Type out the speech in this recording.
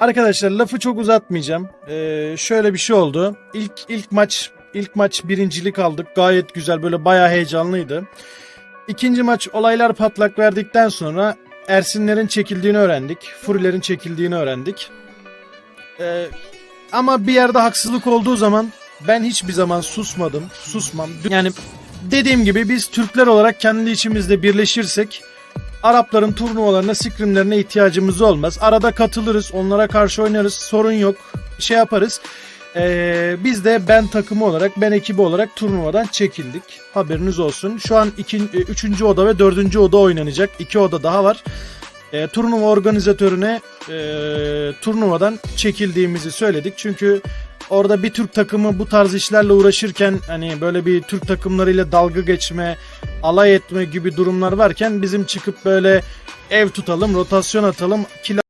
Arkadaşlar lafı çok uzatmayacağım. Ee, şöyle bir şey oldu. İlk ilk maç ilk maç birincilik aldık. Gayet güzel böyle bayağı heyecanlıydı. İkinci maç olaylar patlak verdikten sonra Ersinlerin çekildiğini öğrendik. Furilerin çekildiğini öğrendik. Ee, ama bir yerde haksızlık olduğu zaman ben hiçbir zaman susmadım. Susmam. Yani dediğim gibi biz Türkler olarak kendi içimizde birleşirsek Arapların turnuvalarına, sikrimlerine ihtiyacımız olmaz. Arada katılırız, onlara karşı oynarız, sorun yok, şey yaparız. Ee, biz de ben takımı olarak, ben ekibi olarak turnuvadan çekildik. Haberiniz olsun. Şu an iki, e, üçüncü oda ve dördüncü oda oynanacak. İki oda daha var. Ee, turnuva organizatörüne e, turnuvadan çekildiğimizi söyledik. Çünkü orada bir Türk takımı bu tarz işlerle uğraşırken hani böyle bir Türk takımlarıyla dalga geçme, alay etme gibi durumlar varken bizim çıkıp böyle ev tutalım, rotasyon atalım, kill